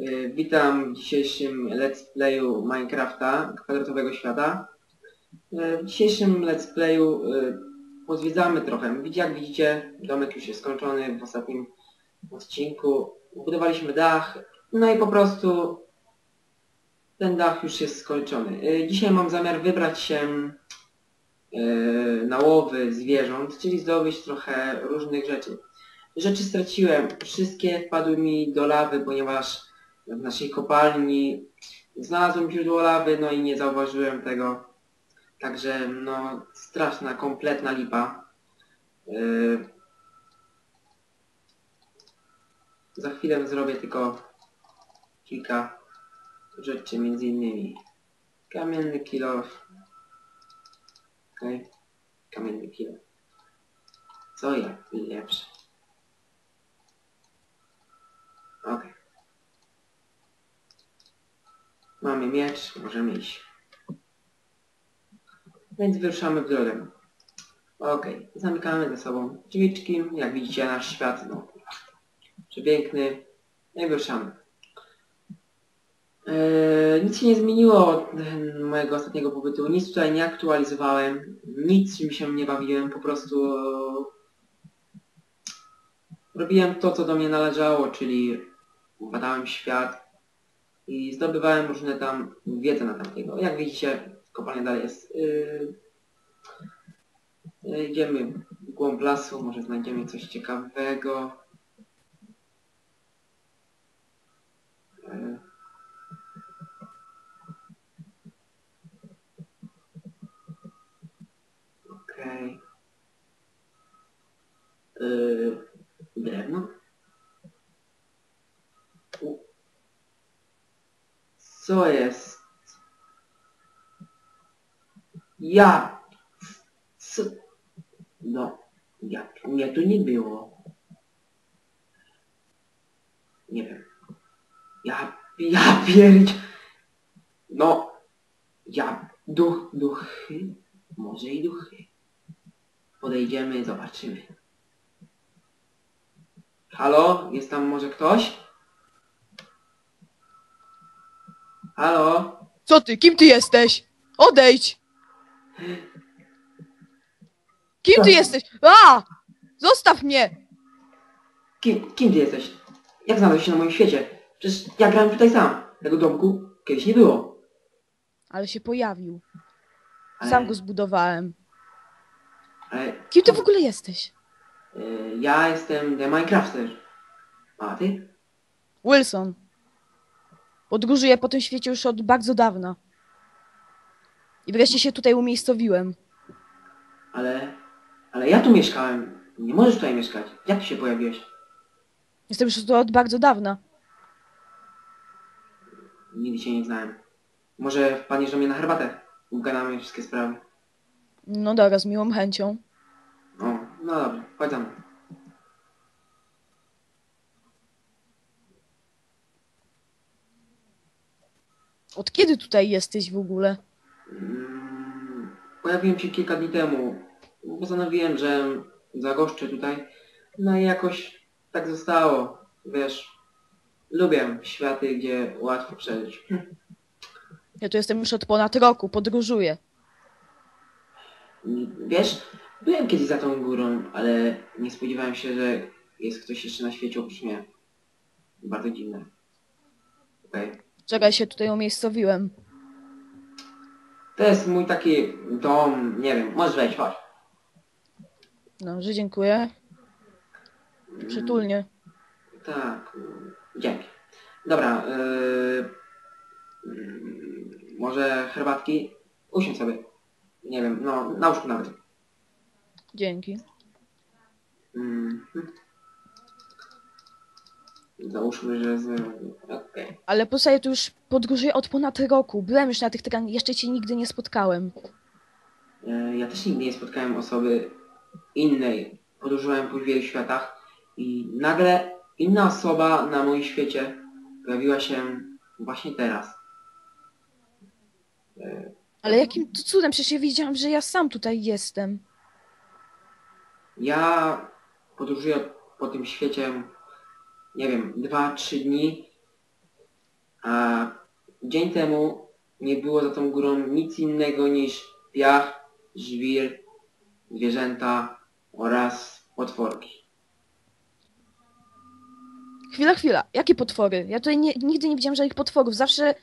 Y, Witam w dzisiejszym let's playu Minecrafta, kwadratowego świata. Y, W dzisiejszym let's playu y, pozwiedzamy trochę. Jak widzicie, domek już jest skończony w ostatnim odcinku. Budowaliśmy dach, no i po prostu ten dach już jest skończony. Dzisiaj mam zamiar wybrać się na łowy zwierząt, czyli zdobyć trochę różnych rzeczy. Rzeczy straciłem, wszystkie wpadły mi do lawy, ponieważ w naszej kopalni znalazłem źródło lawy, no i nie zauważyłem tego. Także no straszna, kompletna lipa. Yy... Za chwilę zrobię tylko kilka rzeczy, między innymi kamienny kilo. Okej, kamienny kilo. Co ja lepsze? Okej. Mamy miecz, możemy iść. Więc wyruszamy w drogę. Okej, zamykamy za sobą drzwiczki. Jak widzicie nasz świat, no, przepiękny. No i wyruszamy. Eee, nic się nie zmieniło od mojego ostatniego pobytu. Nic tutaj nie aktualizowałem. Nic mi się nie bawiłem. Po prostu e, robiłem to, co do mnie należało, czyli badałem świat i zdobywałem różne tam wiedzę na tamtego. Jak widzicie, kopalnia dalej jest. Yy, yy, idziemy w głąb lasu, może znajdziemy coś ciekawego. Yy. Okej. Yy, drewno? U. Co jest? Ja. Co? No, ja, mnie tu nie było. Nie wiem. Ja, ja pierdź. No, ja, duch, duchy, może i duchy. Podejdziemy, zobaczymy. Halo? Jest tam może ktoś? Halo? Co ty? Kim ty jesteś? Odejdź! Kim ty jesteś? A! Zostaw mnie! Kim, kim ty jesteś? Jak znalazłeś się na moim świecie? Przecież ja grałem tutaj sam. Tego domku kiedyś nie było. Ale się pojawił. Ale, Sam go zbudowałem. ale Kim ty w ogóle jesteś? y, ja jestem The Minecrafter. A ty? Wilson. Podróżuję po tym świecie już od bardzo dawna. I wreszcie się tutaj umiejscowiłem. Ale... Ale ja tu mieszkałem. Nie możesz tutaj mieszkać. Jak tu się pojawiłeś? Jestem już tu od bardzo dawna. Nigdy cię nie znałem. Może wpadniesz do mnie na herbatę? Ugadamy wszystkie sprawy. No dobra, z miłą chęcią. O, no dobrze. Chodź za mną. Od kiedy tutaj jesteś w ogóle? Mm, Pojawiłem się kilka dni temu. Postanowiłem, że zagoszczę tutaj. No i jakoś tak zostało. Wiesz, lubię światy, gdzie łatwo przeżyć. Ja tu jestem już od ponad roku, podróżuję. Wiesz, byłem kiedyś za tą górą, ale nie spodziewałem się, że jest ktoś jeszcze na świecie oprócz mnie. Bardzo dziwne. Okej. Czekaj, się tutaj umiejscowiłem. To jest mój taki dom, nie wiem, możesz wejść, chodź. Dobrze, dziękuję. Przytulnie. Tak, mm, dzięki. Dobra, yy, mm, może herbatki? Usiądź sobie. Nie wiem, no, na łóżku nawet. Dzięki. Mhm. Załóżmy, że z... Okej. Ale po sobie tu już podróżuję od ponad roku. Byłem już na tych terenach, jeszcze cię nigdy nie spotkałem. E, Ja też nigdy nie spotkałem osoby innej. Podróżowałem po wielu światach i nagle inna osoba na moim świecie pojawiła się właśnie teraz. E, Ale jakim to cudem? Przecież ja wiedziałam, że ja sam tutaj jestem. Ja podróżuję po tym świecie, nie wiem, dwa, trzy dni A dzień temu nie było za tą górą nic innego niż piach, żwir, zwierzęta oraz potworki. Chwila, chwila. Jakie potwory? Ja tutaj nie, nigdy nie widziałem żadnych potworów. Zawsze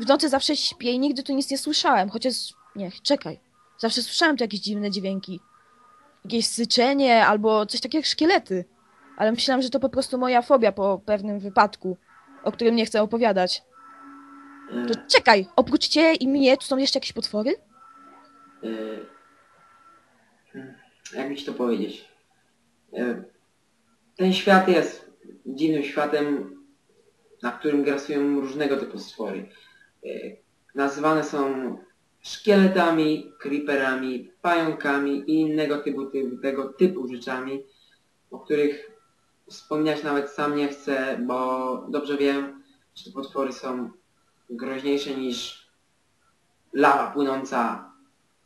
w nocy zawsze śpię i nigdy tu nic nie słyszałem. Chociaż, nie, czekaj. Zawsze słyszałem tu jakieś dziwne dźwięki. Jakieś syczenie albo coś takiego jak szkielety. Ale myślałem, że to po prostu moja fobia po pewnym wypadku, o którym nie chcę opowiadać. To czekaj, oprócz ciebie i mnie, tu są jeszcze jakieś potwory? e, jakby ci to powiedzieć? E, ten świat jest dziwnym światem, na którym grasują różnego typu stwory. E, nazywane są szkieletami, creeperami, pająkami i innego typu, tego typu rzeczami, o których wspominać nawet sam nie chcę, bo dobrze wiem, że te potwory są groźniejsze niż lawa płynąca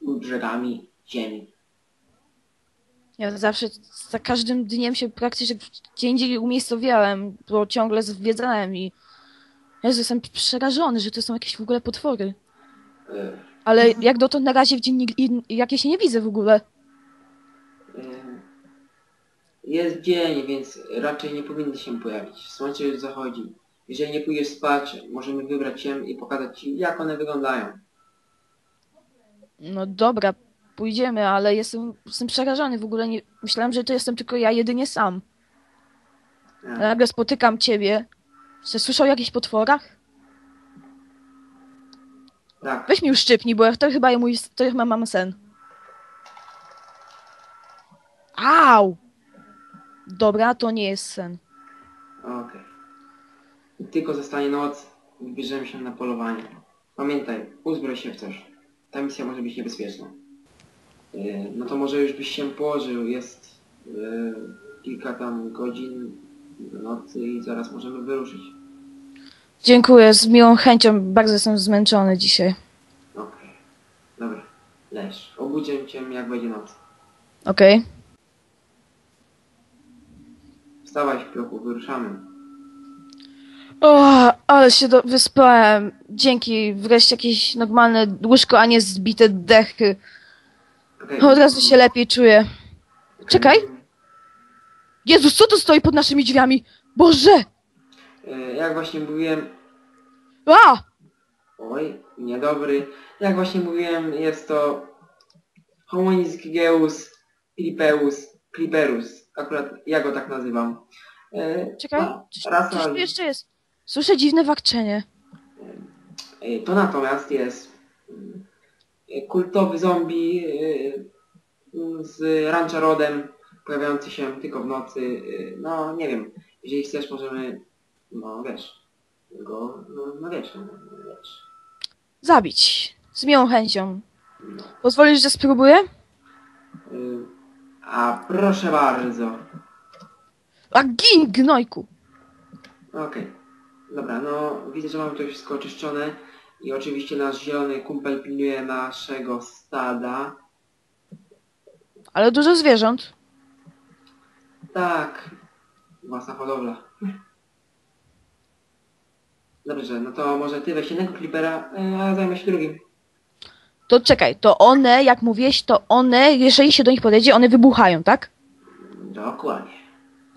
brzegami ziemi. Ja zawsze za każdym dniem się praktycznie gdzie indziej umiejscowiałem, bo ciągle zwiedzałem i Jezu, jestem przerażony, że to są jakieś w ogóle potwory. E, Ale jak dotąd na razie w dzień nig- in- jakieś nie widzę w ogóle. Jest dzień, więc raczej nie powinny się pojawić. Słońce już zachodzi. Jeżeli nie pójdziesz spać, możemy wybrać się i pokazać Ci, jak one wyglądają. No dobra, pójdziemy, ale jestem, jestem przerażony w ogóle. Nie, myślałem, że to jestem tylko ja jedynie sam. A E, nagle spotykam ciebie. Czy słyszał o jakichś potworach? Tak, Weź mi już szczypnij, bo to chyba mój, to chyba mam sen. Au! Dobra, to nie jest sen. okej. Tylko zostanie noc, wybierzemy się na polowanie. Pamiętaj, uzbroj się w coś. Ta misja może być niebezpieczna. E, No to może już byś się położył. Jest e, kilka tam godzin do nocy i zaraz możemy wyruszyć. Dziękuję, z miłą chęcią. Bardzo jestem zmęczony dzisiaj. Okej. Dobra. Leż. Obudzę cię jak będzie noc. Okej? Wstawaj śpiochu, wyruszamy. O, ale się do, wyspałem. Dzięki, wreszcie jakieś normalne łóżko, a nie zbite dechy. Okej. Od razu się lepiej czuję. Czekaj. Jezus, co tu stoi pod naszymi drzwiami? Boże! E, Jak właśnie mówiłem, A! oj, niedobry. Jak właśnie mówiłem, jest to Homonis Gigeus Clipeus Cliperus. Akurat ja go tak nazywam. E, Czekaj, coś, Rasa, coś tu jeszcze jest. Słyszę dziwne warczenie. e, to natomiast jest e, kultowy zombie e, z rancha rodem, pojawiający się tylko w nocy. E, No, nie wiem. Jeżeli chcesz, możemy, no wiesz, go, no, no wiesz, no, wiesz. Zabić. Z miłą chęcią. No. Pozwolisz, że spróbuję? Y, A proszę bardzo. A gin, gnojku! Okej. Dobra, no widzę, że mamy to wszystko oczyszczone i oczywiście nasz zielony kumpel pilnuje naszego stada. Ale dużo zwierząt. Tak, własna hodowla. Dobrze, no to może ty weź jednego klipera, y, a ja zajmę się drugim. To czekaj, to one, jak mówiłeś, to one, jeżeli się do nich podejdzie, one wybuchają, tak? Dokładnie.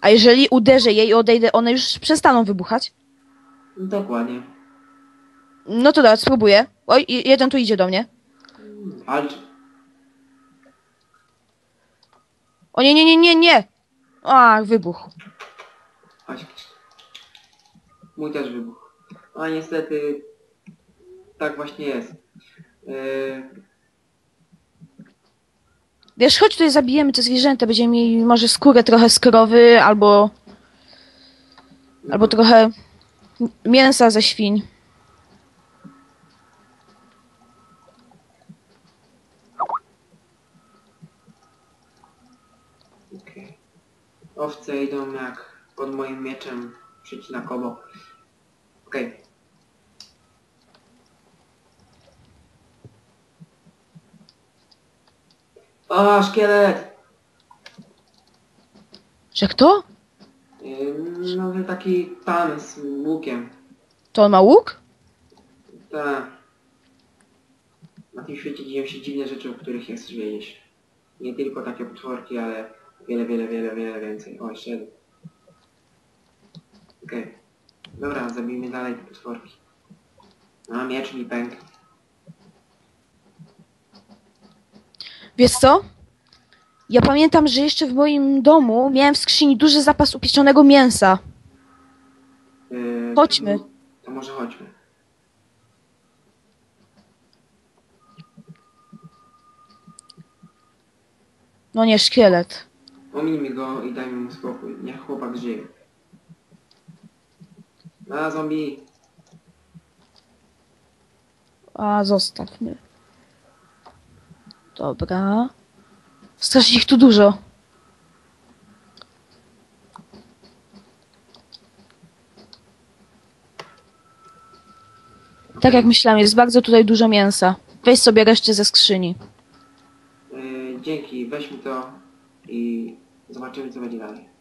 A jeżeli uderzę je i odejdę, one już przestaną wybuchać? Dokładnie. No to dobra, spróbuję. Oj, jeden tu idzie do mnie. Walcz. O nie, nie, nie, nie, nie! Ach, wybuch. Chodź. Mój też wybuchł. A niestety tak właśnie jest. Yy, Wiesz, chodź tutaj zabijemy te zwierzęta, będziemy mieli może skórę trochę z krowy, albo, albo trochę mięsa ze świń. Owce idą jak pod moim mieczem przecinakowo. Okej. O, szkielet! Że kto? Yy, No, taki pan z łukiem. To on ma łuk? Tak. Na tym świecie dzieją się dziwne rzeczy, o których nie chcesz wiedzieć. Nie tylko takie potworki, ale wiele, wiele, wiele, wiele więcej. O, jeszcze jeden. Okej. Dobra, zabijmy dalej te potworki. A, miecz mi pękł. Wiesz co? Ja pamiętam, że jeszcze w moim domu miałem w skrzyni duży zapas upieczonego mięsa. Yy, Chodźmy. To, może chodźmy. No nie, szkielet. Ominijmy go i dajmy mu spokój. Niech chłopak żyje. A, zombie! A, zostawmy. Dobra. Strasznie ich tu dużo. Tak jak myślałem, jest bardzo tutaj dużo mięsa. Weź sobie resztę ze skrzyni. Yy, dzięki, weźmy to i zobaczymy co będzie dalej.